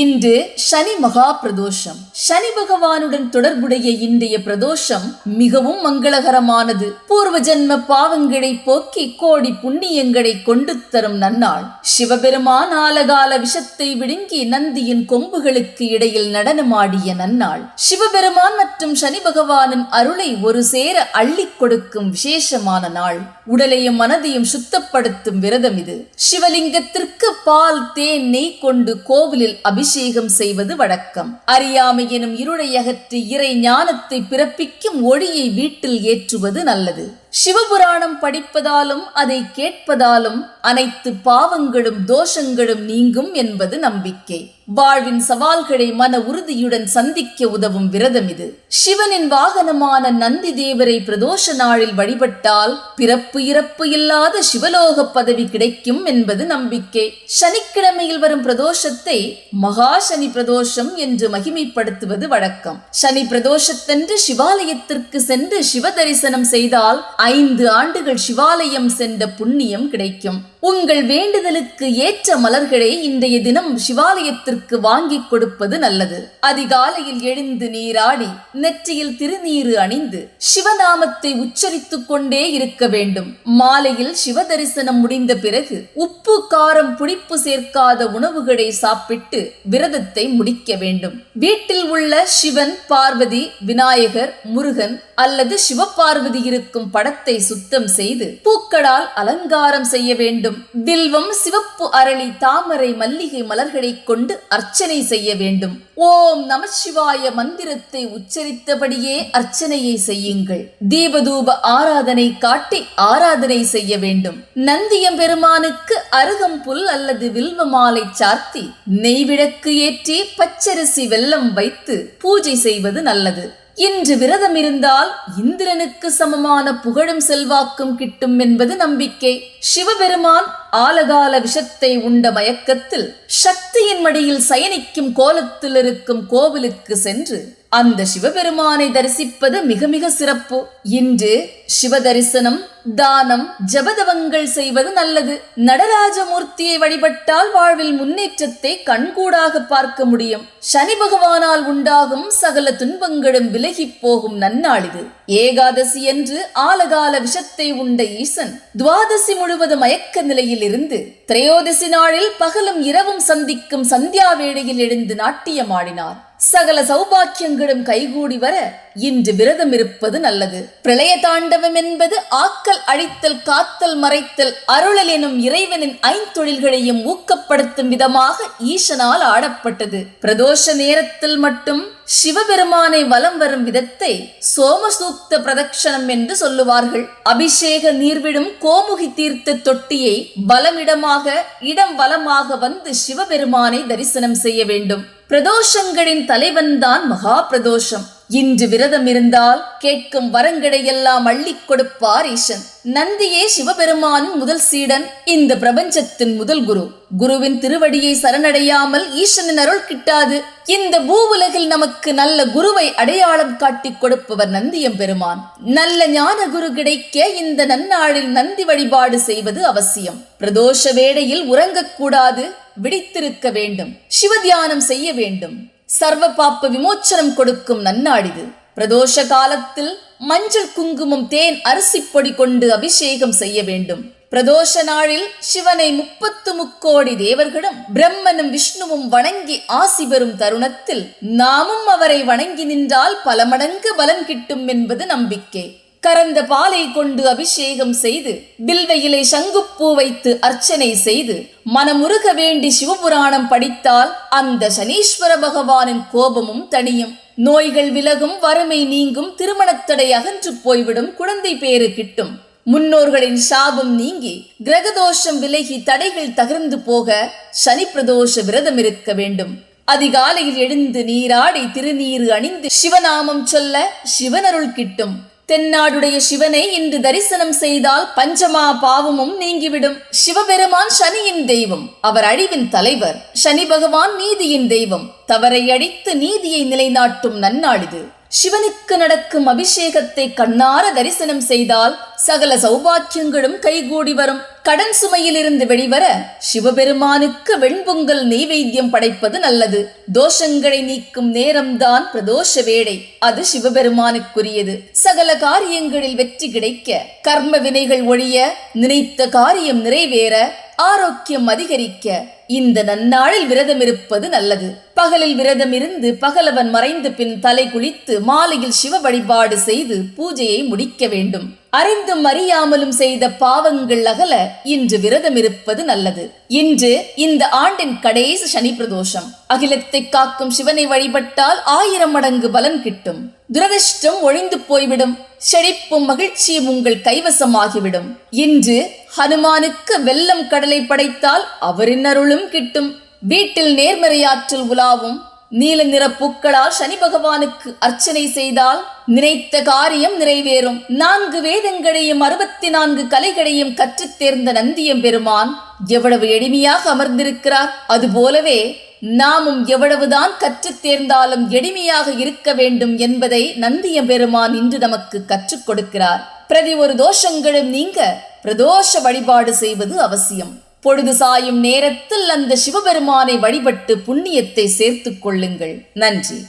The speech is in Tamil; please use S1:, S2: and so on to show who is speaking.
S1: இன்று சனி மகா பிரதோஷம் சனி பகவானுடன் தொடர்புடைய இன்றைய பிரதோஷம் மிகவும் மங்களகரமானது. பூர்வ ஜென்ம பாவங்களை போக்கி கோடி புண்ணியங்களை கொண்டு தரும் நன்னாள். சிவபெருமான் ஆலகால விஷத்தை விழுங்கி நந்தியின் கொம்புகளுக்கு இடையில் நடனமாடிய நன்னாள். சிவபெருமான் மற்றும் சனி பகவானின் அருளை ஒரு சேர அள்ளி கொடுக்கும் விசேஷமான நாள். உடலையும் மனதையும் சுத்தப்படுத்தும் விரதம் இது. சிவலிங்கத்திற்கு பால் தேன் நெய் கொண்டு கோவிலில் அபி அபிஷேகம் செய்வது வழக்கம். அறியாமை எனும் இருளை அகற்றி இறை ஞானத்தை பிறப்பிக்கும் ஒளியை வீட்டில் ஏற்றுவது நல்லது. சிவபுராணம் படிப்பதாலும் அதை கேட்பதாலும் அனைத்து பாவங்களும் தோஷங்களும் நீங்கும் என்பது நம்பிக்கை. வாழ்வின் சவால்களை மன உறுதியுடன் சந்திக்க உதவும் விரதம் இது. சிவனின் வாகனமான நந்தி தேவரை பிரதோஷ நாளில் வழிபட்டால் பிறப்பு இறப்பு இல்லாத சிவலோக பதவி கிடைக்கும் என்பது நம்பிக்கை. சனிக்கிழமையில் வரும் பிரதோஷத்தை மகா சனி பிரதோஷம் என்று மகிமைப்படுத்துவது வழக்கம். சனி பிரதோஷத்தன்று சிவாலயத்திற்கு சென்று சிவ தரிசனம் செய்தால் ஐந்து ஆண்டுகள் சிவாலயம் சென்ற புண்ணியம் கிடைக்கும். உங்கள் வேண்டுதலுக்கு ஏற்ற மலர்களை இன்றைய தினம் சிவாலயத்திற்கு வாங்கிக் கொடுப்பது நல்லது. அதிகாலையில் எழுந்து நீராடி நெற்றியில் திருநீறு அணிந்து சிவநாமத்தை உச்சரித்துக் கொண்டே இருக்க வேண்டும். மாலையில் சிவ தரிசனம் முடிந்த பிறகு உப்பு காரம் புளிப்பு சேர்க்காத உணவுகளை சாப்பிட்டு விரதத்தை முடிக்க வேண்டும். வீட்டில் உள்ள சிவன் பார்வதி விநாயகர் முருகன் அல்லது சிவபார்வதி இருக்கும் படத்தை மரத்தை சுத்தம் செய்து பூக்களால் அலங்காரம் செய்ய வேண்டும். வில்வம் சிவப்பு அரளி தாமரை மல்லிகை மலர்களைக் கொண்டு அர்ச்சனை செய்ய வேண்டும். ஓம் நமசிவாய மந்திரத்தை உச்சரித்தபடியே அர்ச்சனையை செய்யுங்கள். தீபதூப ஆராதனை காட்டி ஆராதனை செய்ய வேண்டும். நந்தியம் பெருமானுக்கு அருகம்புல் அல்லது வில்வ மாலை சார்த்தி நெய்விளக்கு ஏற்றி பச்சரிசி வெல்லம் வைத்து பூஜை செய்வது நல்லது. இன்று விரதம் இருந்தால் இந்திரனுக்கு சமமான புகழும் செல்வாக்கும் கிட்டும் என்பது நம்பிக்கை. சிவபெருமான் ஆலகால விஷத்தை உண்ட மயக்கத்தில் சக்தியின் மடியில் சயனிக்கும் கோலத்தில் இருக்கும் கோவிலுக்கு சென்று அந்த சிவபெருமானை தரிசிப்பது மிக மிக சிறப்பு. இன்று சிவ தரிசனம் தானம் ஜபதவங்கள் செய்வது நல்லது. நடராஜமூர்த்தியை வழிபட்டால் வாழ்வில் முன்னேற்றத்தை கண்கூடாக பார்க்க முடியும். சனி பகவானால் உண்டாகும் சகல துன்பங்களும் விலகி போகும் நன்னாள் இது ஏகாதசி என்று ஆலகால விஷத்தை உண்ட ஈசன். துவாதசி முழுவதும் மயக்க நிலையில் இருந்து திரையோதசி நாளில் பகலும் இரவும் சந்திக்கும் சந்தியா வேளையில் எழுந்து நாட்டியமாடினார் சகல சௌபாக்கியங்களும் கைகூடி வர இன்று விரதம் இருப்பது நல்லது. பிரளய தாண்டவம் என்பது ஆக்கல் அழித்தல் காத்தல் மறைத்தல் அருளல் எனும் இறைவனின் ஐந்தொழில்களையும் ஊக்கப்படுத்தும் விதமாக ஈசனால் ஆடப்பட்டது. பிரதோஷ நேரத்தில் மட்டும் சிவபெருமானை வலம் வரும் விதத்தை சோமசூக்த பிரதட்சணம் என்று சொல்லுவார்கள். அபிஷேக நீர்விடும் கோமுகி தீர்த்த தொட்டியை வலமிடமாக இடம் வலமாக வந்து சிவபெருமானை தரிசனம் செய்ய வேண்டும். பிரதோஷங்களின் தலைவன்தான் மகா பிரதோஷம் இன்று விரதம் இருந்தால் கேட்கும் வரங்களை எல்லாம் அள்ளிக் கொடுப்பார் ஈசன். நந்தியே சிவபெருமானின் முதல் சீடன் இந்த பிரபஞ்சத்தின் முதல் குரு. குருவின் திருவடியை சரணடையாமல் ஈசனின் அருள் கிட்டாது. இந்த பூவுலகில் நமக்கு நல்ல குருவை அடையாளம் காட்டிக் கொடுப்பவர் நந்தியம் பெருமான். நல்ல ஞான குரு கிடைக்க இந்த நன்னாளில் நந்தி வழிபாடு செய்வது அவசியம். பிரதோஷ வேளையில் உறங்கக்கூடாது விழித்திருக்க வேண்டும். சிவ தியானம் செய்ய வேண்டும். சர்வ பாப்ப விமோச்சனம் கொடுக்கும் நன்னாடிது பிரதோஷ காலத்தில் மஞ்சள் குங்குமம் தேன் அரிசி பொடி கொண்டு அபிஷேகம் செய்ய வேண்டும். பிரதோஷ நாளில் சிவனை முப்பத்து முக்கோடி தேவர்களும் பிரம்மனும் விஷ்ணுவும் வணங்கி ஆசி பெறும் தருணத்தில் நாமும் அவரை வணங்கி நின்றால் பல மடங்கு பலன் கிட்டும் என்பது நம்பிக்கை. கறந்த பாலை கொண்டு அபிஷேகம் செய்து வில்வையிலே சங்குப்பூ வைத்து அர்ச்சனை செய்து மனமுருக வேண்டி சிவபுராணம் படித்தால் அந்த சனீஸ்வர பகவானின் கோபமும் தனியும் நோய்கள் விலகும் வறுமை நீங்கும் திருமணத்தடை அகன்று போய்விடும் குழந்தை பேறு கிட்டும். முன்னோர்களின் சாபம் நீங்கி கிரகதோஷம் விலகி தடைகள் தகர்ந்து போக சனி பிரதோஷ விரதம் இருக்க வேண்டும். அதிகாலையில் எழுந்து நீராடி திருநீரு அணிந்து சிவநாமம் சொல்ல சிவனருள் கிட்டும். தென்னாடுடைய சிவனை இன்று தரிசனம் செய்தால் பஞ்சமா பாவமும் நீங்கிவிடும். சிவபெருமான் சனியின் தெய்வம் அவர் அழிவின் தலைவர். சனி பகவான் நீதியின் தெய்வம். தவறை அழித்து நீதியை நிலைநாட்டும் நன்னாளிது. சிவனுக்கு நடக்கும் அபிஷேகத்தை கண்ணார தரிசனம் செய்தால் சகல சௌபாக்கியங்களும் கைகூடி வரும். கடன் சுமையிலிருந்து வெளிவர சிவபெருமானுக்கு வெண்பொங்கல் நெய்வேத்தியம் படைப்பது நல்லது. தோஷங்களை நீக்கும் நேரம்தான் பிரதோஷ வேடை. அது சிவபெருமானுக்குரியது. சகல காரியங்களில் வெற்றி கிடைக்க கர்ம வினைகள் ஒழிய நினைத்த காரியம் நிறைவேற ஆரோக்கியம் அதிகரிக்க இந்த நன்னாளில் விரதம் இருப்பது நல்லது. பகலில் விரதம் இருந்து பகலவன் மறைந்த பின் தலை குளித்து மாலையில் சிவ வழிபாடு செய்து பூஜையை முடிக்க வேண்டும். அறிந்தும் அறியாமலும் செய்த பாவங்கள் அகல இன்று விரதம் இருப்பது நல்லது. இன்று இந்த ஆண்டின் கடைசி சனி பிரதோஷம். அகிலத்தை காக்கும் சிவனை வழிபட்டால் ஆயிரம் மடங்கு பலன் கிட்டும். துரதிர்ஷ்டம் ஒழிந்து போய்விடும். செழிப்பும் மகிழ்ச்சியும் உங்கள் கைவசமாகிவிடும். இன்று ஹனுமானுக்கு வெல்லம் கடலை படைத்தால் அவரின் அருளும் கிட்டும். வீட்டில் நேர்மறையாற்றல் உலாவும். நீல நிற பூக்களால் சனி பகவானுக்கு அர்ச்சனை செய்தால் நினைத்த காரியம் நிறைவேறும். நான்கு வேதங்களையும் அறுபத்தி நான்கு கலைகளையும் கற்றுத் தேர்ந்த நந்தியம் பெருமான் எவ்வளவு எளிமையாக அமர்ந்திருக்கிறார். அதுபோலவே நாமும் எவ்வளவுதான் கற்றுத் தேர்ந்தாலும் எளிமையாக இருக்க வேண்டும் என்பதை நந்தியம் பெருமான் இன்று நமக்கு கற்றுக் கொடுக்கிறார். பிரதி ஒரு தோஷங்களும் நீங்க பிரதோஷ வழிபாடு செய்வது அவசியம். பொழுது சாயும் நேரத்தில் அந்த சிவபெருமானை வழிபட்டு புண்ணியத்தை சேர்த்துக் கொள்ளுங்கள். நன்றி.